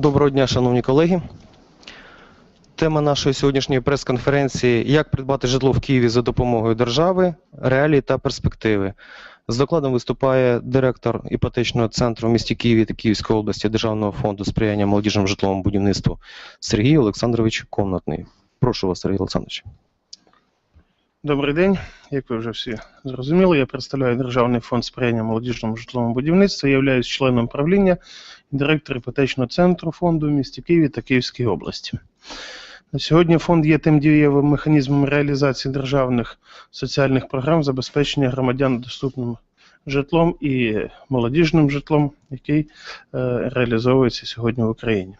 Доброго дня, шановні колеги. Тема нашої сьогоднішньої прес-конференції Як придбати житло в Києві за допомогою держави, реалії та перспективи. З докладом виступає директор іпотечного центру в місті Києві та Київської області Державного фонду сприяння молодіжному житловому будівництву Сергій Олександрович Комнатний. Прошу вас, Сергій Олександрович. Добрий день. Як ви вже всі зрозуміли, я представляю Державний фонд сприяння молодіжному житловому будівництву, являюсь членом правління і директор іпотечного центру фонду в місті Києві та Київській області. На сьогодні фонд є тим дієвим механізмом реалізації державних соціальних програм забезпечення громадян доступним житлом і молодіжним житлом, який е, реалізовується сьогодні в Україні.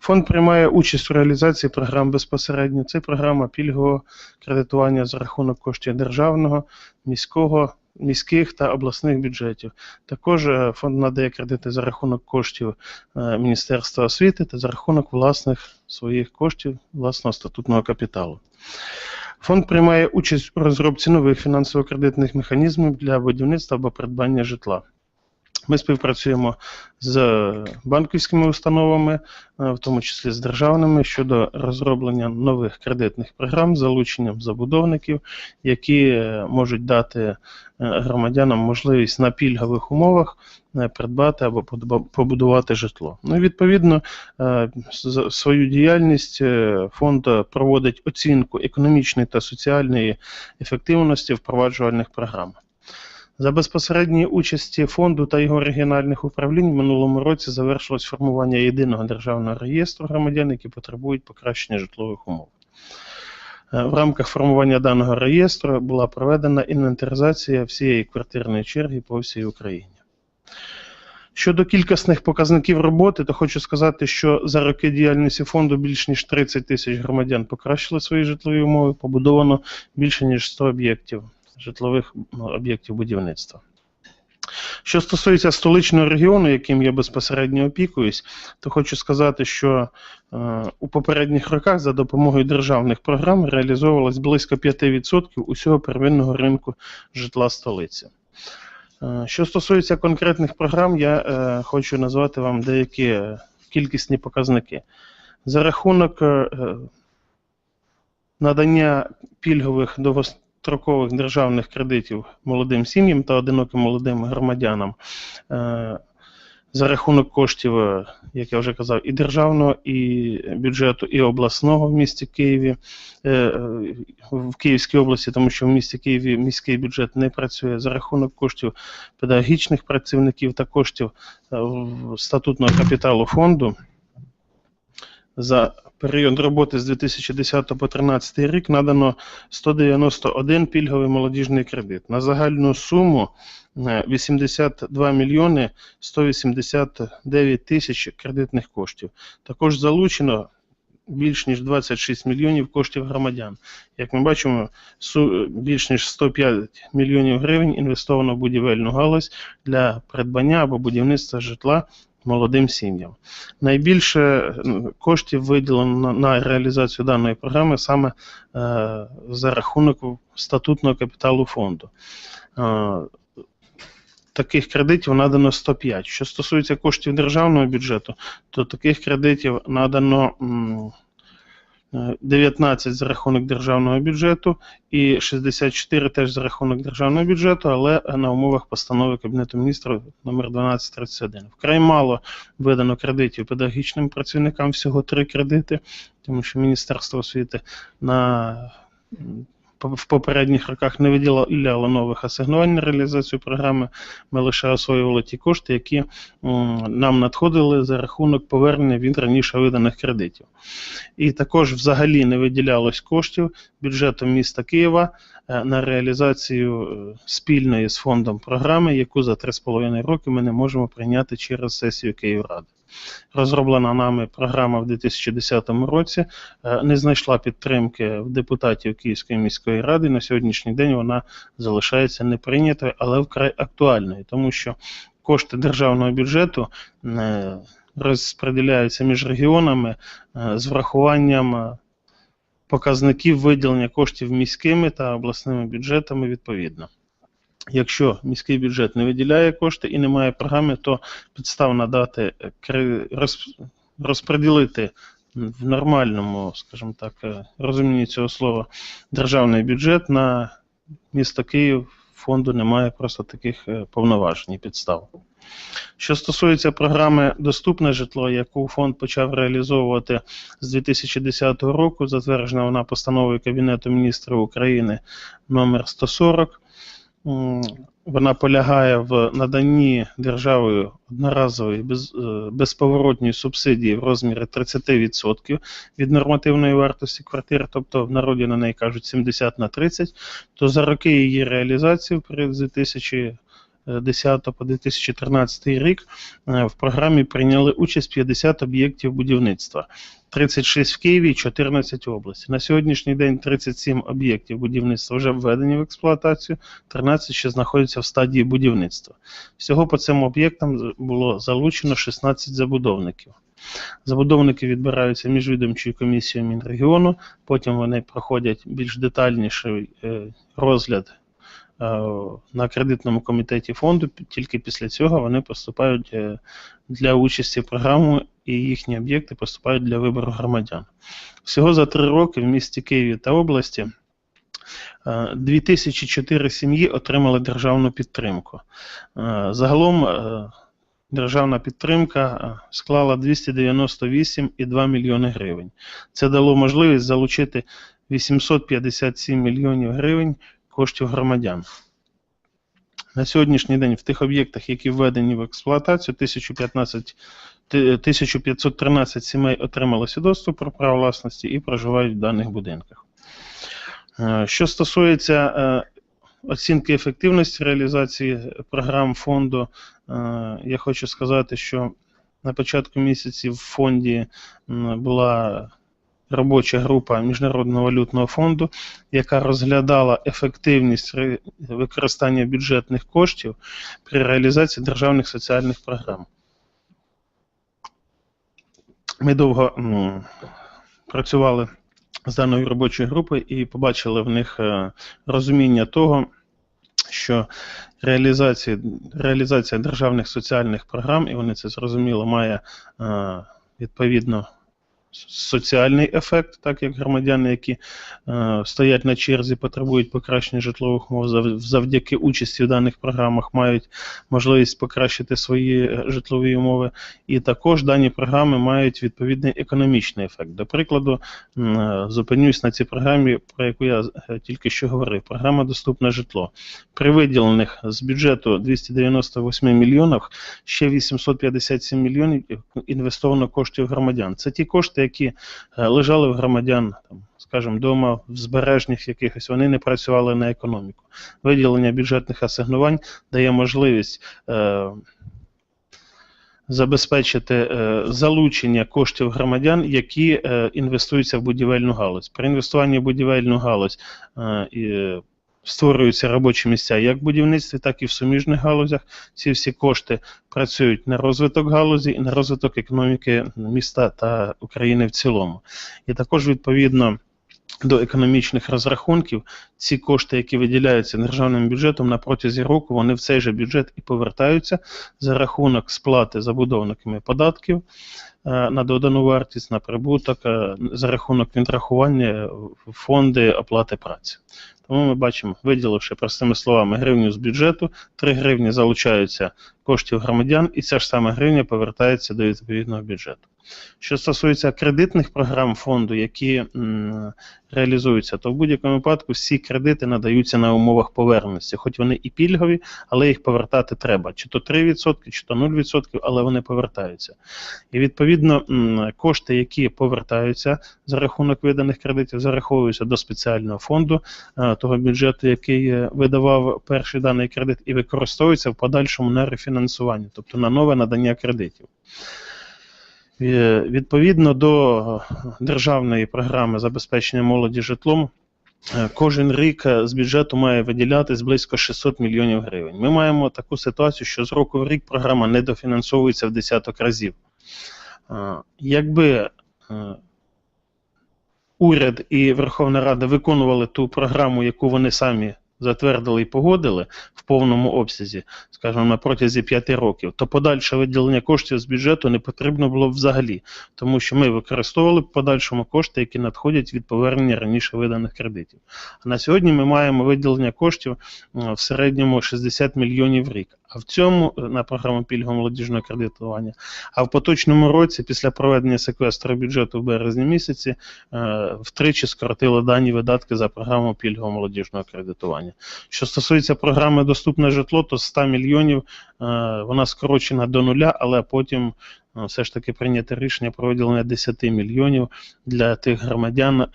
Фонд приймає участь у реалізації програм безпосередньо. Це програма пільгового кредитування за рахунок коштів державного, міського, міських та обласних бюджетів. Також е, фонд надає кредити за рахунок коштів е, Міністерства освіти та за рахунок власних своїх коштів, власного статутного капіталу. Фонд приймає участь у розробці нових фінансово-кредитних механізмів для будівництва або придбання житла. Ми співпрацюємо з банківськими установами, е, в тому числі з державними, щодо розроблення нових кредитних програм з залученням забудовників, які е, можуть дати е, громадянам можливість на пільгових умовах придбати або побудувати житло. Ну, відповідно, свою діяльність фонд проводить оцінку економічної та соціальної ефективності впроваджувальних програм. За безпосередньої участі фонду та його регіональних управлінь в минулому році завершилось формування єдиного державного реєстру громадян, які потребують покращення житлових умов. Е, В рамках формування даного реєстру була проведена інвентаризація всієї квартирної черги по всій Україні. Щодо кількісних показників роботи, то хочу сказати, що за роки діяльності фонду більш ніж 30 тисяч громадян покращили свої житлові умови, побудовано більше ніж 100 об'єктів житлових ну, об'єктів будівництва. Що стосується столичного регіону, яким я безпосередньо опікуюсь, то хочу сказати, що е, у попередніх роках за допомогою державних програм реалізовувалось близько 5% усього первинного ринку житла столиці. Е, Що стосується конкретних програм, я е, хочу назвати вам деякі кількісні показники. За рахунок надання пільгових довгострокових державних кредитів молодим сім'ям та одиноким молодим громадянам. е, За рахунок коштів, е, як я вже казав, і державного, і бюджету, і обласного в місті Києві, е, в Київській області, тому що в місті Києві міський бюджет не працює за рахунок коштів педагогічних працівників та коштів статутного капіталу фонду. За період роботи з 2010 по 2013 рік надано 191 пільговий молодіжний кредит на загальну суму е, 82 мільйони 189 тисяч кредитних коштів. Також залучено більш ніж 26 мільйонів коштів громадян. Як ми бачимо, більш ніж 105 мільйонів гривень інвестовано в будівельну галузь для придбання або будівництва житла молодим сім'ям. Найбільше коштів виділено на, реалізацію даної програми саме е, за рахунок статутного капіталу фонду. Е, Таких кредитів надано 105. Що стосується коштів державного бюджету, то таких кредитів надано 19 за рахунок державного бюджету і 64 теж за рахунок державного бюджету, але на умовах постанови Кабінету міністрів номер 1231. Вкрай мало видано кредитів педагогічним працівникам, всього три кредити, тому що Міністерство освіти на в попередніх роках не виділяло нових асигнувань на реалізацію програми. Ми лише освоювали ті кошти, які нам надходили за рахунок повернення від раніше виданих кредитів. І також взагалі не виділялось коштів бюджетом міста Києва е, на реалізацію е, спільної з фондом програми, яку за 3,5 роки ми не можемо прийняти через сесію Київради. Розроблена нами програма в 2010 році е, не знайшла підтримки в депутатів Київської міської ради. На сьогоднішній день вона залишається неприйнятою, але вкрай актуальною, тому що кошти державного бюджету е, розподіляються між регіонами е, з врахуванням показників виділення коштів міськими та обласними бюджетами відповідно. Якщо міський бюджет не виділяє кошти і немає програми, то підстав надати е, розподілити в нормальному, скажімо так, е, розумінні цього слова, державний бюджет на місто Київ фонду немає просто таких е, повноважень і підстав. Що стосується програми Доступне житло, яку фонд почав реалізовувати з 2010 року, затверджена вона постановою Кабінету міністрів України номер 140. Вона полягає в наданні державою одноразової без, е, безповоротньої субсидії в розмірі 30% від нормативної вартості квартир, тобто в народі на неї кажуть 70 на 30, то за роки її реалізації в період з 2010 по 2013 рік е, в програмі прийняли участь 50 об'єктів будівництва. 36 в Києві 14 в області. На сьогоднішній день 37 об'єктів будівництва вже введені в експлуатацію, 13 ще знаходяться в стадії будівництва. Всього по цим об'єктам було залучено 16 забудовників. Забудовники відбираються міжвідомчою комісією Мінрегіону, потім вони проходять більш детальніший е, розгляд на кредитному комітеті фонду. Тільки після цього вони поступають е, для участі в програму і їхні об'єкти поступають для вибору громадян. Всього за три роки в місті Києві та області е, 2004 сім'ї отримали державну підтримку. Е, Загалом е, державна підтримка е, склала 298,2 мільйони гривень. Це дало можливість залучити 857 мільйонів гривень коштів громадян. На сьогоднішній день в тих об'єктах, які введені в експлуатацію, 1015 1513 сімей отримали свідоцтво про право власності і проживають в даних будинках. Е, Що стосується е, оцінки ефективності реалізації програм фонду, е, я хочу сказати, що на початку місяці в фонді була робоча група Міжнародного валютного фонду, яка розглядала ефективність використання бюджетних коштів при реалізації державних соціальних програм. Ми довго працювали з даною робочою групою і побачили в них е, розуміння того, що реалізація, реалізація державних соціальних програм, і вони це зрозуміло, має е, відповідно соціальний ефект, так як громадяни, які е, стоять на черзі, потребують покращення житлових умов, завдяки участі в даних програмах мають можливість покращити свої е, житлові умови. І також дані програми мають відповідний економічний ефект. До прикладу, е, зупинюсь на цій програмі, про яку я е, тільки що говорив. Програма Доступне житло. При виділених з бюджету 298 мільйонів ще 857 мільйонів інвестовано коштів громадян. Це ті кошти, які е, лежали в громадян, там, скажімо, вдома в збережних якихось, вони не працювали на економіку. Виділення бюджетних асигнувань дає можливість. Е, Забезпечити е, залучення коштів громадян, які е, інвестуються в будівельну галузь. При інвестуванні в будівельну галузь е, створюються робочі місця як в будівництві, так і в суміжних галузях. Ці всі кошти працюють на розвиток галузі і на розвиток економіки міста та України в цілому. І також відповідно. До економічних розрахунків ці кошти, які виділяються державним бюджетом на протязі року, вони в цей же бюджет і повертаються за рахунок сплати забудовниками податків е, на додану вартість, на прибуток, е, за рахунок відрахування фонди оплати праці. Тому ми бачимо, виділивши простими словами гривню з бюджету, 3 гривні залучаються коштів громадян, і ця ж сама гривня повертається до відповідного бюджету. Що стосується кредитних програм фонду, які реалізуються, то в будь-якому випадку всі кредити надаються на умовах поверненості, хоч вони і пільгові, але їх повертати треба. Чи то 3%, чи то 0%, але вони повертаються. І відповідно кошти, які повертаються за рахунок виданих кредитів, зараховуються до спеціального фонду е, того бюджету, який е, видавав перший даний кредит, і використовуються в подальшому на рефінансування, тобто на нове надання кредитів. Е, Відповідно до державної програми забезпечення молоді житлом, е, кожен рік е, з бюджету має виділятись близько 600 мільйонів гривень. Ми маємо таку ситуацію, що з року в рік програма недофінансовується в десяток разів. Е, Якби е, уряд і Верховна Рада виконували ту програму, яку вони самі затвердили і погодили в повному обсязі, скажімо, на протязі 5 років, то подальше виділення коштів з бюджету не потрібно було б взагалі, тому що ми використовували в подальшому кошти, які надходять від повернення раніше виданих кредитів. А на сьогодні ми маємо виділення коштів е, в середньому 60 мільйонів в рік. А в цьому е, на програму пільгового молодіжного кредитування. А в поточному році, після проведення секвестру бюджету в березні місяці, е, втричі скоротили дані видатки за програму пільгового молодіжного кредитування. Що стосується програми Доступне житло, то з 100 мільйонів е, вона скорочена до нуля, але потім все ж таки прийнято рішення про виділення 10 мільйонів для тих громадян,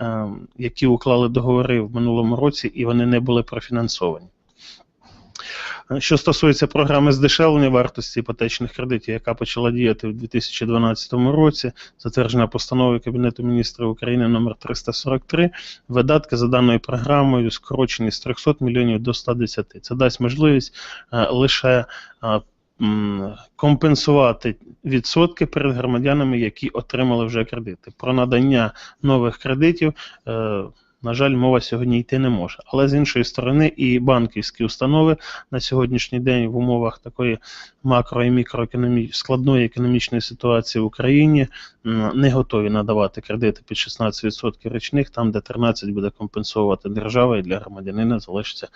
які уклали договори в минулому році і вони не були профінансовані. Е, Що стосується програми здешевлення вартості іпотечних кредитів, яка почала діяти в 2012 році, затверджена постановою Кабінету міністрів України номер 343, видатки за даною програмою скорочені з 300 мільйонів до 110. Це дасть можливість е, лише е, компенсувати відсотки перед громадянами, які отримали вже кредити. Про надання нових кредитів. На жаль, мова сьогодні йти не може. Але з іншої сторони, і банківські установи на сьогоднішній день в умовах такої макро і мікроекономічної складної економічної ситуації в Україні не готові надавати кредити під 16% річних, там де 13 буде компенсувати держава, і для громадянина залишиться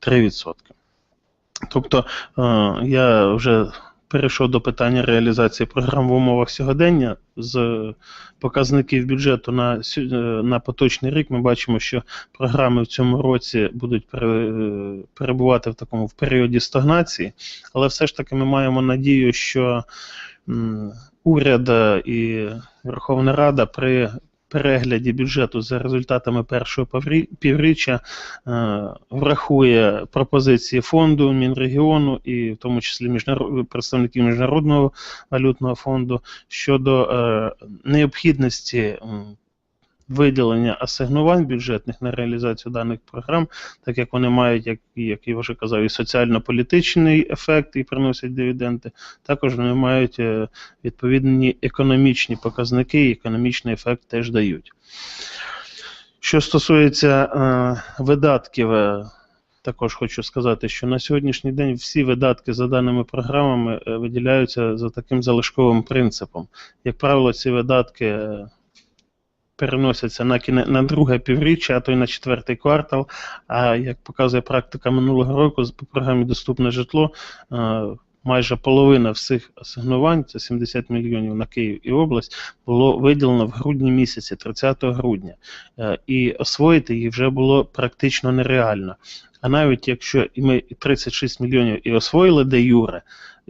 3%. Тобто е, я вже перейшов до питання реалізації програм в умовах сьогодення. З показників бюджету на, е, на поточний рік ми бачимо, що програми в цьому році будуть е, перебувати в такому в періоді стагнації, але все ж таки ми маємо надію, що уряд е, і Верховна Рада при перегляді бюджету за результатами першого піврі- півріччя е, врахує пропозиції фонду, Мінрегіону і в тому числі міжнарод... представників Міжнародного валютного фонду щодо е, необхідності виділення асигнувань бюджетних на реалізацію даних програм, так як вони мають, як, як я вже казав, і соціально-політичний ефект і приносять дивіденди, також вони мають е, відповідні економічні показники, і економічний ефект теж дають. Що стосується е, видатків, е, також хочу сказати, що на сьогоднішній день всі видатки за даними програмами е, виділяються за таким залишковим принципом. Як правило, ці видатки переносяться на кіне, на друге півріччя, а то й на четвертий квартал. А як показує практика минулого року, по програмі Доступне житло. е, Майже половина всіх асигнувань, це 70 мільйонів на Київ і область, було виділено в грудні місяці, 30 грудня. Е, І освоїти їх вже було практично нереально. А навіть якщо і ми і 36 мільйонів і освоїли де юре,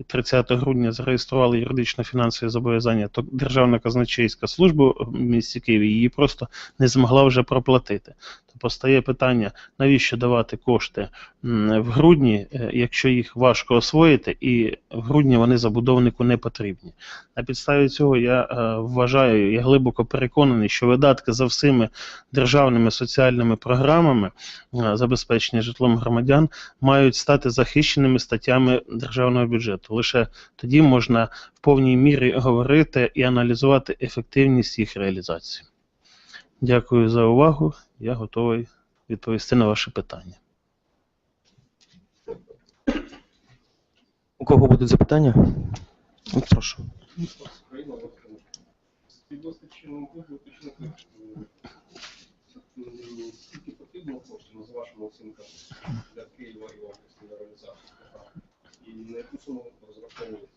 30 грудня зареєстрували юридично-фінансові зобов'язання, то Державна казначейська служба в місті Києві її просто не змогла вже проплатити. Постає питання, навіщо давати кошти в грудні, е, якщо їх важко освоїти, і в грудні вони забудовнику не потрібні. На підставі цього я е, вважаю, я глибоко переконаний, що видатки за всіми державними соціальними програмами е, забезпечення житлом громадян мають стати захищеними статтями державного бюджету. Лише тоді можна в повній мірі говорити і аналізувати ефективність їх реалізації. Дякую за увагу. Я готовий відповісти на ваші питання. У кого будуть запитання? Ну, Прошу. Скільки потрібно коштів, з вашими оцінками, для Києва і області на реалізацію? І на яку суму розраховуєте?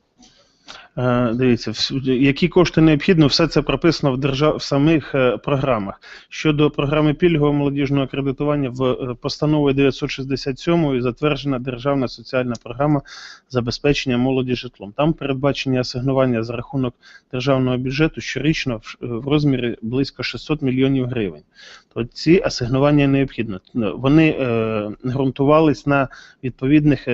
Е, Дивіться, які кошти необхідно, все це прописано в держав в самих е, програмах. Щодо програми пільгового молодіжного кредитування в е, постановою 967 затверджена державна соціальна програма забезпечення молоді житлом. Там передбачені асигнування за рахунок державного бюджету щорічно в, розмірі близько 600 мільйонів гривень. То ці асигнування необхідно. Вони е, ґрунтувались на відповідних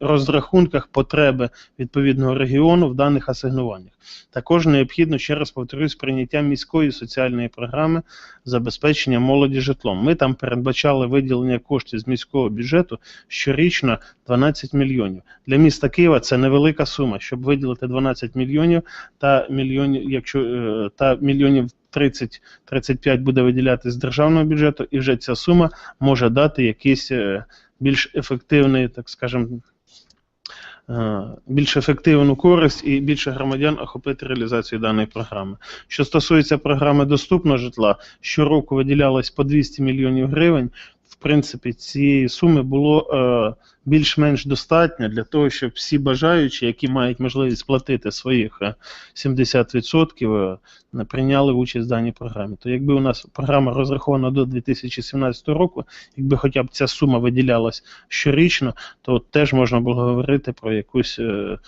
розрахунках потреби відповідного регіону в даних асигнуваннях. Також необхідно, ще раз повторюсь, прийняття міської соціальної програми забезпечення молоді житлом. Ми там передбачали виділення коштів з міського бюджету щорічно 12 мільйонів. Для міста Києва це невелика сума, щоб виділити 12 мільйонів та мільйонів, якщо е, та мільйонів 30-35 буде виділяти з державного бюджету, і вже ця сума може дати якийсь е, більш ефективний, так скажемо, більш ефективну користь і більше громадян охопити реалізацію даної програми. Що стосується програми доступного житла, щороку виділялось по 200 мільйонів гривень. В принципі, цієї суми було е, більш-менш достатньо для того, щоб всі бажаючі, які мають можливість платити своїх е, 70%, е, прийняли участь в даній програмі. То якби у нас програма розрахована до 2017 року, якби хоча б ця сума виділялась щорічно, то теж можна було говорити про якусь е,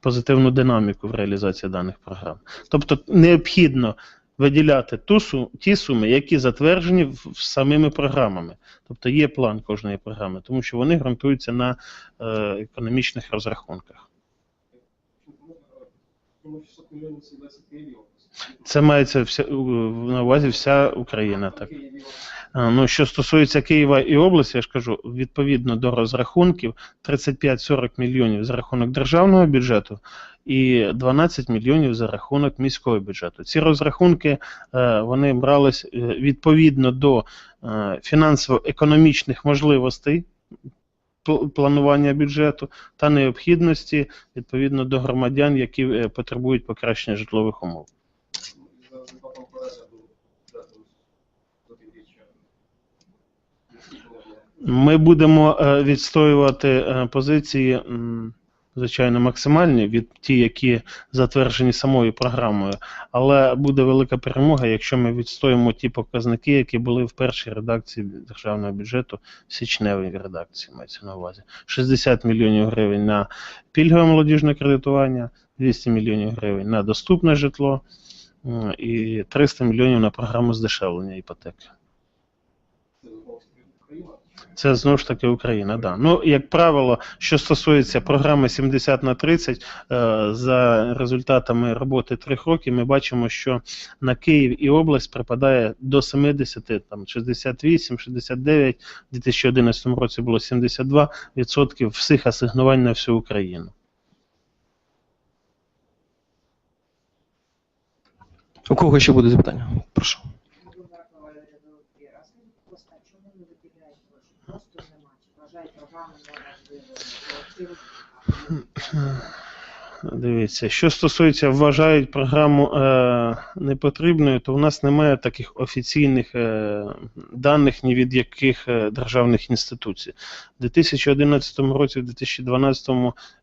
позитивну динаміку в реалізації даних програм. Тобто необхідно виділяти ту су, ті суми, які затверджені в, в самими програмами. Тобто є план кожної програми, тому що вони ґрунтуються на е, економічних розрахунках. Тому 600 мільйонів це 10 Києві. Це мається вся, на увазі вся Україна. Так. Ну, що стосується Києва і області, я ж кажу, відповідно до розрахунків 35-40 мільйонів за рахунок державного бюджету і 12 мільйонів за рахунок міського бюджету. Ці розрахунки е, вони брались е, відповідно до е, фінансово-економічних можливостей планування бюджету та необхідності відповідно до громадян, які потребують покращення житлових умов. Ми будемо відстоювати позиції, звичайно, максимальні від ті, які затверджені самою програмою, але буде велика перемога, якщо ми відстоїмо ті показники, які були в першій редакції державного бюджету, січневій редакції мається на увазі. 60 мільйонів гривень на пільгове молодіжне кредитування, 200 мільйонів гривень на доступне житло і 300 мільйонів на програму здешевлення іпотеки. Це знову ж таки Україна. Це знову ж таки Україна, да. Ну, як правило, що стосується програми 70 на 30, е, за результатами роботи трьох років, ми бачимо, що на Київ і область припадає до 70, там 68, 69, в 2011 році було 72 відсотків всіх асигнувань на всю Україну. У кого ще буде запитання? Прошу. Володимира Валерійовича, а скажіть, будь ласка, чому не виділяють гроші? Просто нема. Чи вважають програму неважливою? Дивіться, що стосується, вважають програму е, непотрібною, то у нас немає таких офіційних е, даних ні від яких е, державних інституцій. У 2011 році, в 2012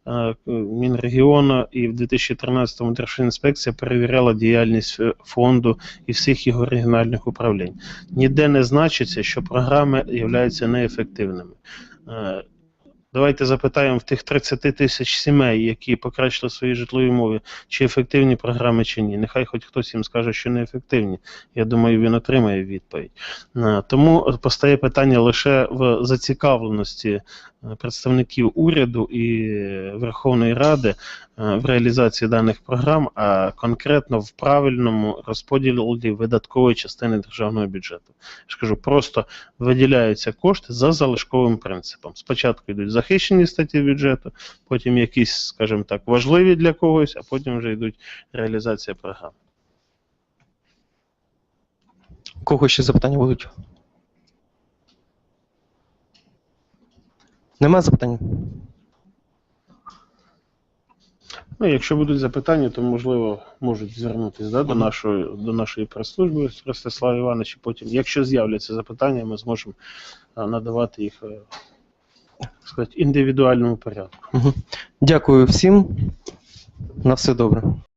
е, Мінрегіону і в 2013 Держінспекція перевіряла діяльність е, фонду і всіх його регіональних управлінь. Ніде не значиться, що програми являються неефективними. Е, Давайте запитаємо в тих 30 тисяч сімей, які покращили свої житлові умови, чи ефективні програми, чи ні. Нехай хоч хтось їм скаже, що не ефективні. Я думаю, він отримає відповідь. Е, Тому постає питання лише в зацікавленості представників уряду і Верховної Ради е, в реалізації даних програм, а конкретно в правильному розподілі видаткової частини державного бюджету. Я ж кажу, просто виділяються кошти за залишковим принципом. Спочатку йдуть захищені статті бюджету, потім якісь, скажімо так, важливі для когось, а потім вже йдуть реалізація програм. Кого ще запитання будуть? Нема запитань? Ну, якщо будуть запитання, то можливо можуть звернутися да, до нашої до нашої прес-служби Ростислава Івановича. Потім, якщо з'являться запитання, ми зможемо надавати їх е, так сказати, індивідуальному порядку. Дякую всім. На все добре.